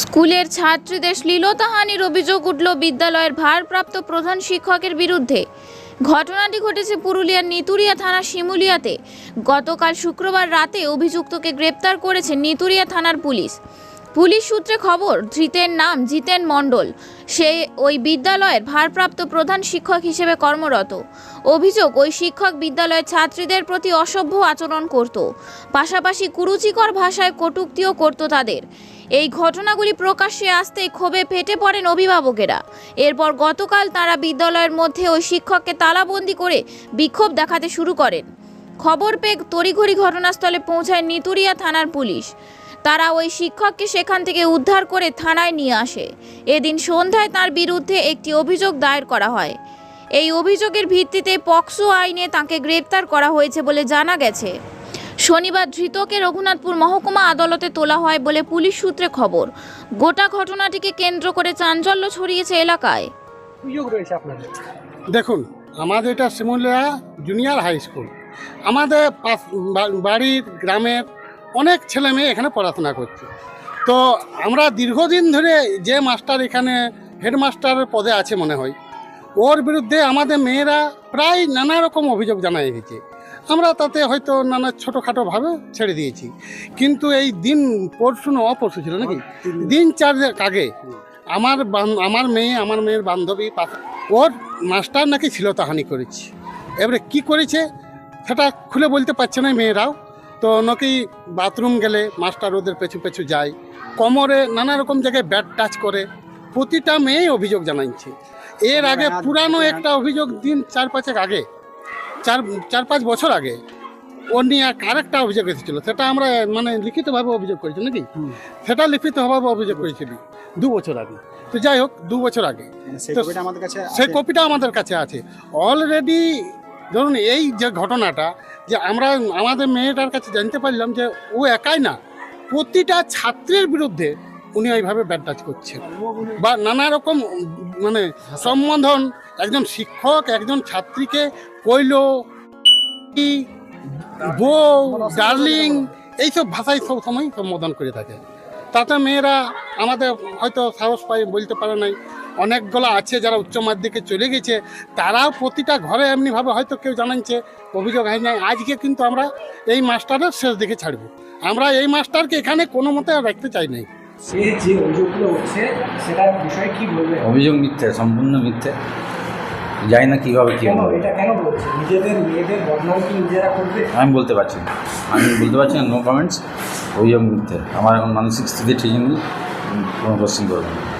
স্কুলের ছাত্রীদের শ্লীলতাহানির অভিযোগ উঠল বিদ্যালয়ের ভারপ্রাপ্ত প্রধান শিক্ষকের বিরুদ্ধে। ঘটনাটি ঘটেছে পুরুলিয়ার নিতুরিয়া থানা শিমুলিয়াতে। গতকাল শুক্রবার রাতে অভিযুক্তকে গ্রেপ্তার করেছে নিতুরিয়া থানার পুলিশ। পুলিশ সূত্রে খবর, ধৃতের নাম জিতেন মণ্ডল। সে ওই বিদ্যালয়ের ভারপ্রাপ্ত প্রধান শিক্ষক হিসেবে কর্মরত। অভিযোগ, ওই শিক্ষক বিদ্যালয়ের ছাত্রীদের প্রতি অসভ্য আচরণ করত। পাশাপাশি কুরুচিকর ভাষায় কটূক্তিও করত তাদের। এই ঘটনাগুলি প্রকাশ্যে আসতেই ক্ষোভে ফেটে পড়েন অভিভাবকেরা। এরপর গতকাল তারা বিদ্যালয়ের মধ্যে ওই শিক্ষককে তালাবন্দি করে বিক্ষোভ দেখাতে শুরু করেন। খবর পেয়ে তড়িঘড়ি ঘটনাস্থলে পৌঁছায় নিতুরিয়া থানার পুলিশ। তারা ওই শিক্ষককে সেখান থেকে উদ্ধার করে থানায় নিয়ে আসে। এদিন সন্ধ্যায় তার বিরুদ্ধে একটি অভিযোগ দায়ের করা হয়। এই অভিযোগের ভিত্তিতে পক্সো আইনে তাকে গ্রেপ্তার করা হয়েছে বলে জানা গেছে। শনিবার ধৃতকে রঘুনাথপুর মহকুমা আদালতে তোলা হয় বলে পুলিশ সূত্রে খবর। গোটা ঘটনাটিকে কেন্দ্র করে চাঞ্চল্য ছড়িয়েছে এলাকায়। আপনাদের? দেখুন আমাদের এটা শিমুলিয়া জুনিয়র হাই স্কুল আমাদের পাশ বাড়ির গ্রামের অনেক ছেলে মেয়ে এখানে পড়াশোনা করছে। তো আমরা দীর্ঘদিন ধরে যে মাস্টার এখানে হেডমাস্টার পদে আছে মনে হয় ওর বিরুদ্ধে আমাদের মেয়েরা প্রায় নানা রকম অভিযোগ জানাই গেছে। আমরা তাতে হয়তো নানা ছোটোখাটোভাবে ছেড়ে দিয়েছি। কিন্তু এই দিন পরশু না অপরশু ছিল নাকি? দিন চার আগে আমার আমার মেয়ে আমার মেয়ের বান্ধবী ওর মাস্টার নাকি ছিল তাহানি করেছে। এবারে কি করেছে সেটা খুলে বলতে পারছে না মেয়েরাও। তো নাকি বাথরুম গেলে মাস্টার ওদের পেছু পেছু যায় কোমরে নানা রকম জায়গায় ব্যাট টাচ করে প্রতিটা মেয়েই অভিযোগ জানাইছে। এর আগে পুরানো একটা অভিযোগ দিন চার পাঁচেক আগে চার চার পাঁচ বছর আগে ও নিয়ে এক আরেকটা অভিযোগ এসেছিল। সেটা আমরা মানে লিখিতভাবে অভিযোগ করেছি নাকি? সেটা লিখিতভাবে অভিযোগ করেছিলি। দু বছর আগে। তো যাই হোক দু বছর আগে। মানে সেই। কপিটা আমাদের কাছে আছে? অলরেডি ধরুন এই যে ঘটনাটা যে আমরা আমাদের মেয়েটার কাছে জানতে পারলাম যে ও একাই না প্রতিটা ছাত্রের বিরুদ্ধে উনি এইভাবে ব্যাট টাচ করছেন। বা নানা রকম মানে সম্বোধন, একজন শিক্ষক, একজন ছাত্রীকে কইল বউ ডার্লিং এইসব ভাষায় সব সময় সম্বোধন করে থাকে তাতে মেয়েরা আমাদের হয়তো সাহস পাই বলতে পারে নাই। অনেকগুলো আছে যারা উচ্চ মাধ্যমিকে চলে গেছে, তারাও প্রতিটা ঘরে এমনিভাবে হয়তো কেউ জানাচ্ছে অভিযোগ হয় নাই, আজকে কিন্তু আমরা এই মাস্টারের শেষ দিকে ছাড়বো। আমরা এই মাস্টারকে এখানে কোনো মতে রাখতে চাই নাই। সে যে অভিযোগগুলো উঠছে সেটার বিষয়ে কি বলবে? অভিযোগ মিথ্যে সম্পূর্ণ মিথ্যে। জানি না কীভাবে কী হবে। এটা কেন বলছে? নিজেদের মেয়েদের বদনাম কি নিজেরা করবে? আমি বলতে পারছি না। আমি বলতে পারছি না নো কমেন্টস অভিযোগ মিথ্যে। আমার এখন মানসিক স্থিতি ঠিক নেই কোনো কোশ্চিন করবে না।